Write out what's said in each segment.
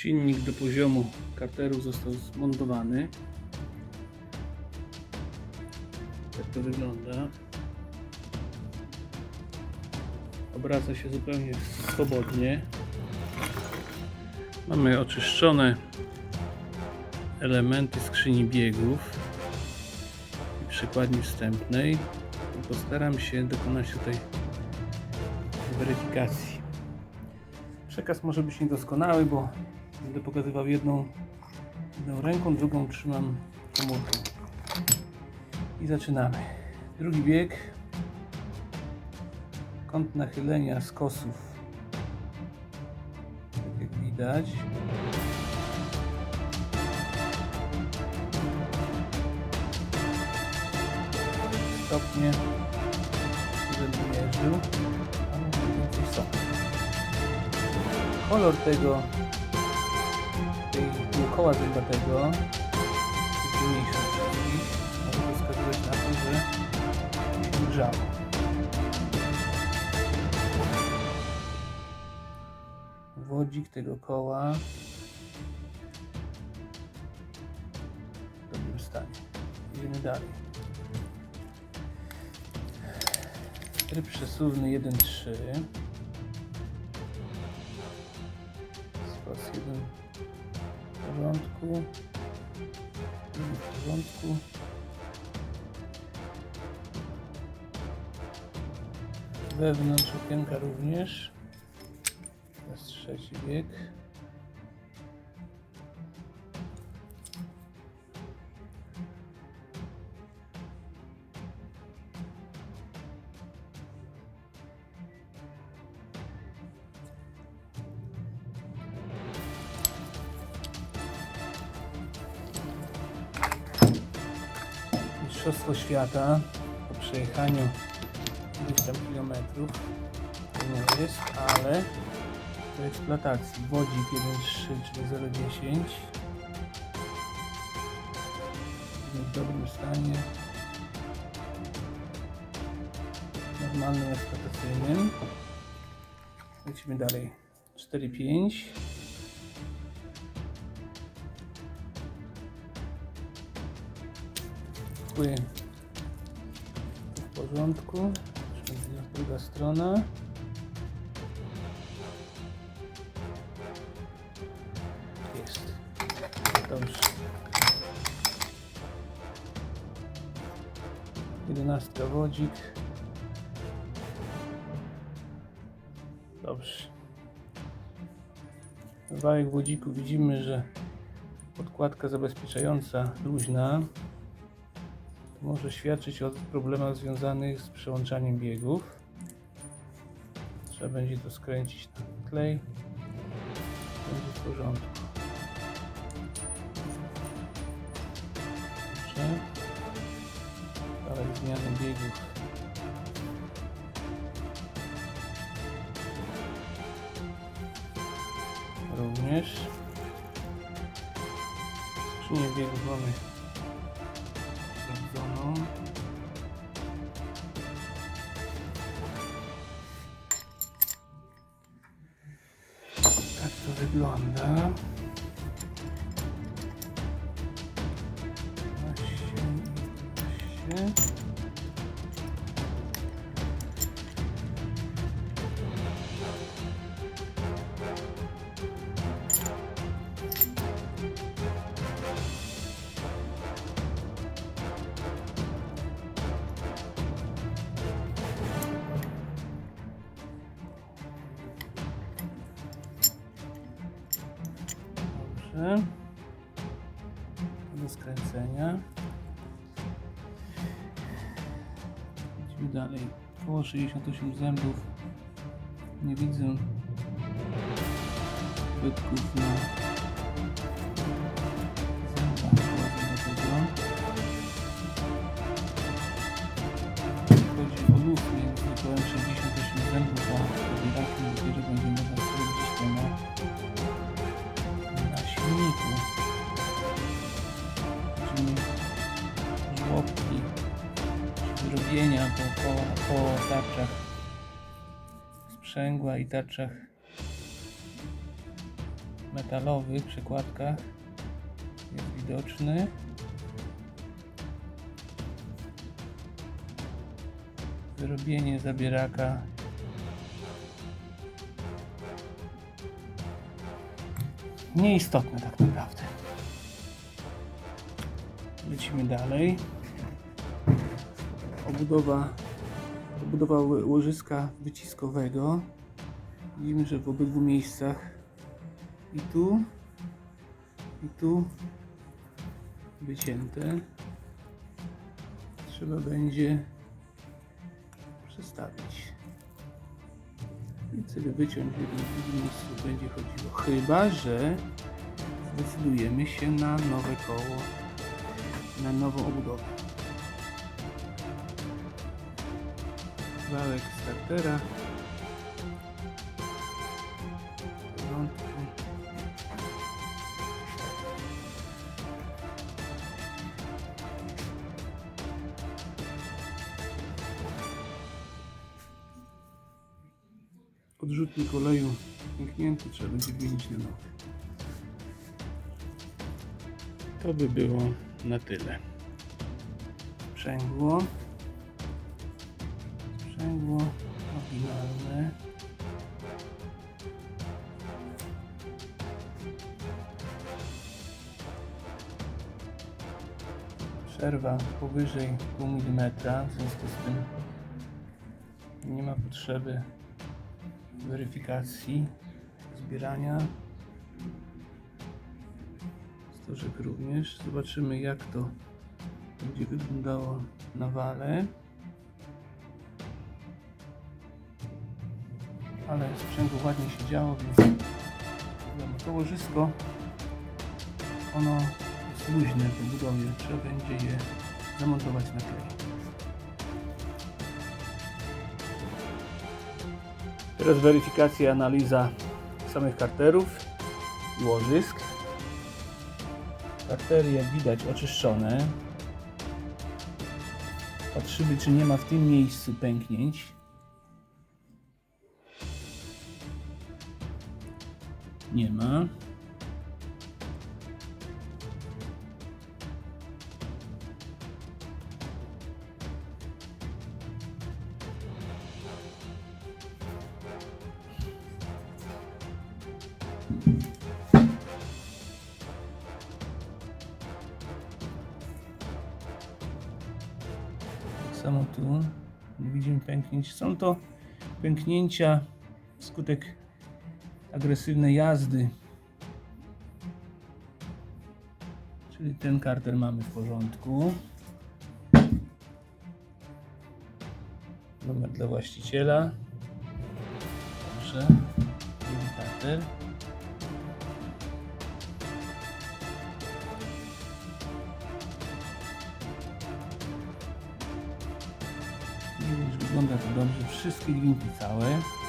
Silnik do poziomu karteru został zmontowany. Tak to wygląda. Obraca się zupełnie swobodnie. Mamy oczyszczone elementy skrzyni biegów i przykładni wstępnej. Postaram się dokonać tutaj weryfikacji. Przekaz może być niedoskonały, bo będę pokazywał jedną, jedną ręką, drugą trzymam komórką. I zaczynamy. Drugi bieg. Kąt nachylenia skosów. Tak jak widać. Stopnie. Będę mierzył. Kolor tego koła zębatego mniejszy od wszystkich może wskazywać na to, że się grzało wodzik tego koła. W dobrym stanie. Idziemy dalej. Tryb przesuwny 1.3 porządku. W porządku. Wewnątrz okienka również. Teraz trzeci bieg. Mistrzostwo świata po przejechaniu iluś tam kilometrów to nie jest, ale do eksploatacji. Wodzik 1.3 czyli 0.10 w dobrym stanie. Normalnym eksploatacyjnym. Lecimy dalej. 4.5 płyn w porządku. Druga strona. Jest. Dobrze. Jedenastka wodzik. Dobrze. Wałek wodziku widzimy, że podkładka zabezpieczająca luźna może świadczyć o problemach związanych z przełączaniem biegów. Trzeba będzie to skręcić na klej. Będzie w porządku. Dobrze. Dalej zmiany biegów. Również. Skrzynię biegów mamy wygląda. Właśnie, właśnie. Dobrze. Do skręcenia. Idźmy dalej. Koło 68 zębów. Nie widzę bytków na po, tarczach sprzęgła i tarczach metalowych przekładkach jest widoczny. Wyrobienie zabieraka nieistotne tak naprawdę. Lecimy dalej. Obudowa, obudowa ło- łożyska wyciskowego. Widzimy, że w obydwu miejscach i tu, i tu wycięte. Trzeba będzie przestawić. I sobie wyciąć w jednym miejscu będzie chodziło. Chyba, że zdecydujemy się na nowe koło, na nową obudowę. Wałek startera. Odrzutnik oleju pęknięty, trzeba będzie wymienić na nowy. To by było na tyle. Sprzęgło. Sprzęgło oryginalne. Przerwa powyżej pół milimetra, w związku z tym nie ma potrzeby weryfikacji zbierania. Stożek również. Zobaczymy jak to będzie wyglądało na wale. Ale sprzęgło ładnie się działo, więc wiadomo, to łożysko ono jest luźne w budowie. Trzeba będzie je zamontować na klej. Teraz weryfikacja, analiza samych karterów i łożysk. Kartery jak widać oczyszczone. Patrzymy czy nie ma w tym miejscu pęknięć. Nie ma. Samo tu widzimy pęknięć. Są to pęknięcia wskutek agresywnej jazdy. Czyli ten karter mamy w porządku. Numer dla właściciela. Dobrze. Drugi karter. Widzisz, wygląda to dobrze. Wszystkie gwinty całe.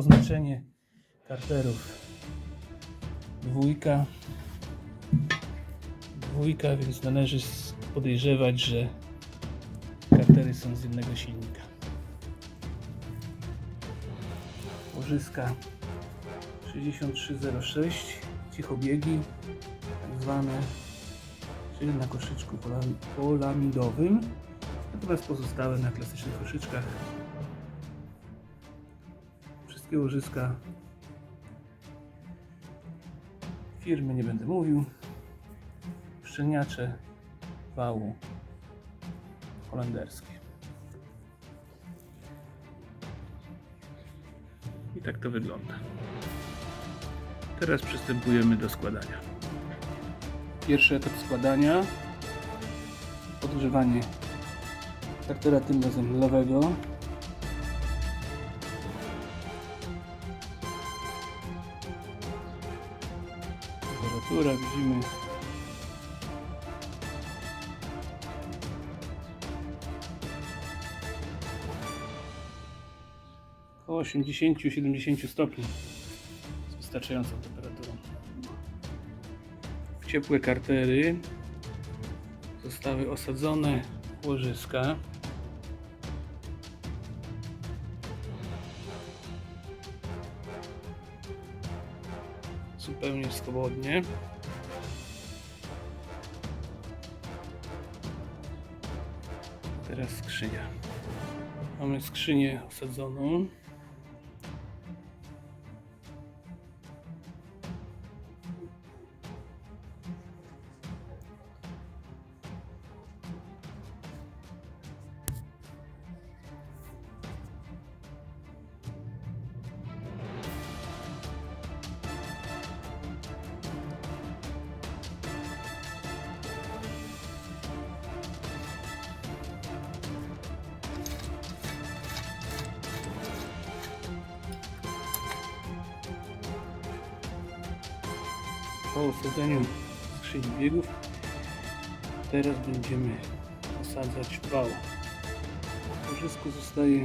Oznaczenie karterów. Dwójka. Dwójka, więc należy podejrzewać, że kartery są z jednego silnika. łożyska 6306 cichobiegi tak zwane czyli na koszyczku pola- polamidowym natomiast pozostałe na klasycznych koszyczkach wszystkie łożyska firmy nie będę mówił szczelniacze wału holenderskie I tak to wygląda. Teraz przystępujemy do składania. Pierwszy etap składania. Podgrzewanie startera tym razem lewego. Temperatura widzimy około 80-70 stopni z wystarczającą temperaturą. ciepłe kartery zostały osadzone w łożyska. Zupełnie swobodnie. Teraz skrzynia. Mamy skrzynię osadzoną. Po osadzeniu skrzyni biegów teraz będziemy osadzać wał. Łożysku zostaje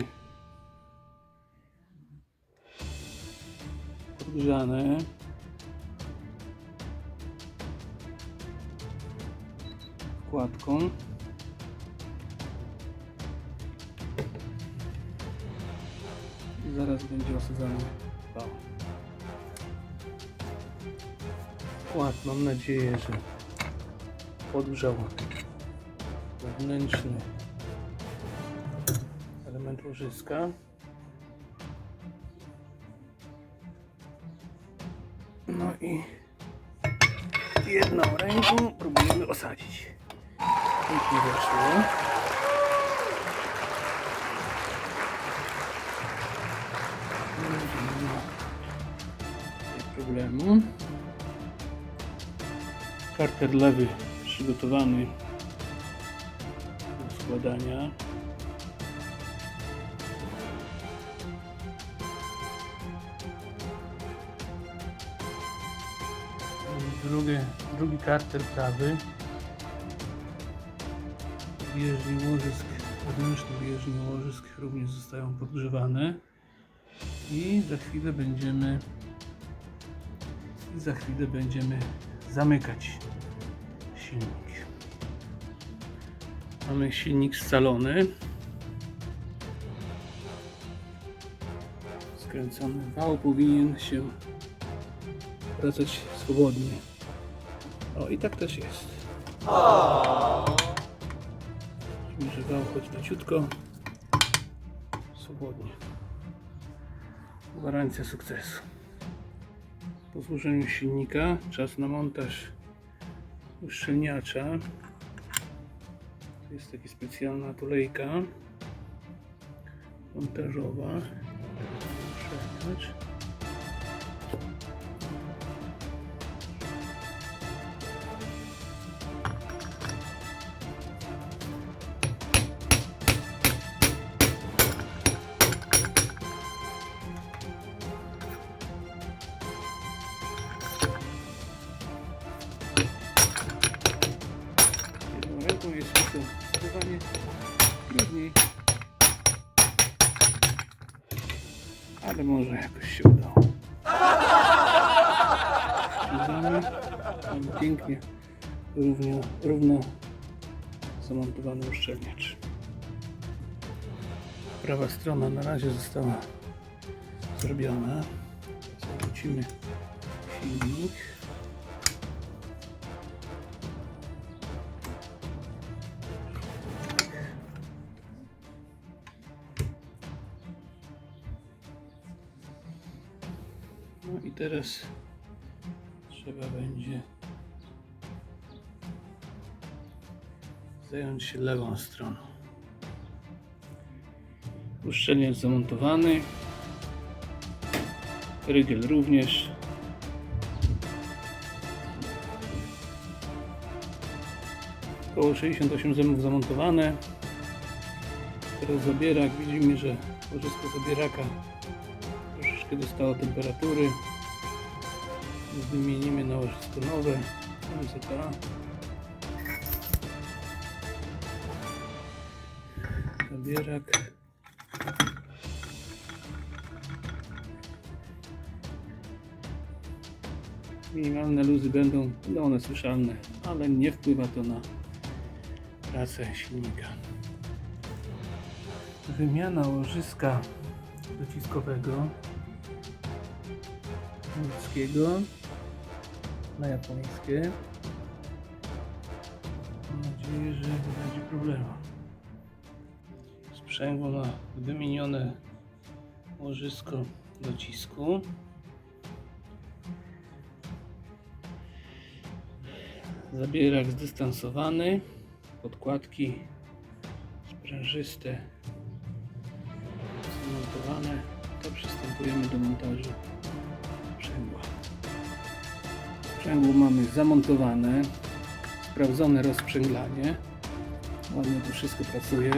podgrzane. Wkładką. Zaraz będzie osadzony wał. Wkład mam nadzieję, że podgrzał wewnętrzny element łożyska. No i jedną ręką próbujemy osadzić. Pięknie weszło. Problemu. Karter lewy przygotowany do składania. Drugi, drugi karter prawy. Bieżni łożysk, wewnętrzne bieżnie łożysk również zostają podgrzewane. I za chwilę będziemy i za chwilę będziemy zamykać silnik. Mamy silnik scalony. Skręcony wał powinien się wracać swobodnie. O i tak też jest. Widzimy, że wał chodzi leciutko, swobodnie. Gwarancja sukcesu. Po złożeniu silnika czas na montaż uszczelniacza. To jest taka specjalna tulejka montażowa. Trudniej. Ale może jakoś się udało. Pięknie równo, równo zamontowany uszczelniacz. Prawa strona na razie została zrobiona. Zawrócimy silnik. Teraz trzeba będzie zająć się lewą stroną. Uszczelniacz zamontowany. Rygiel również. Około 68 zębów zamontowane. Teraz zabierak. Widzimy, że łożysko zabieraka troszeczkę dostało temperatury. Wymienimy na łożysko nowe. MZA. Zabierak. Minimalne luzy będą, będą one słyszalne, ale nie wpływa to na pracę silnika. Wymiana łożyska dociskowego ludzkiego na japońskie. Mam nadzieję, że nie będzie problemu. Sprzęgło ma wymienione łożysko docisku. Zabierak zdystansowany, podkładki sprężyste zamontowane. To przystępujemy do montażu. Sprzęgło mamy zamontowane, sprawdzone rozprzęglanie. Ładnie to wszystko pracuje.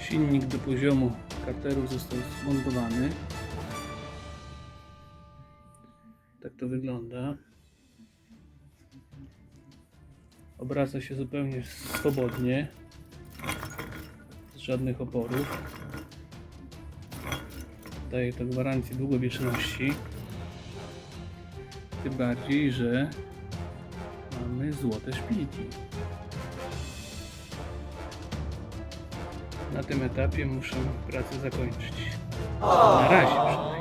Silnik do poziomu karteru został zmontowany. Tak to wygląda. Obraca się zupełnie swobodnie. Żadnych oporów. Daje to gwarancję długowieczności. Tym bardziej, że mamy złote szpilki. Na tym etapie muszę pracę zakończyć. Na razie.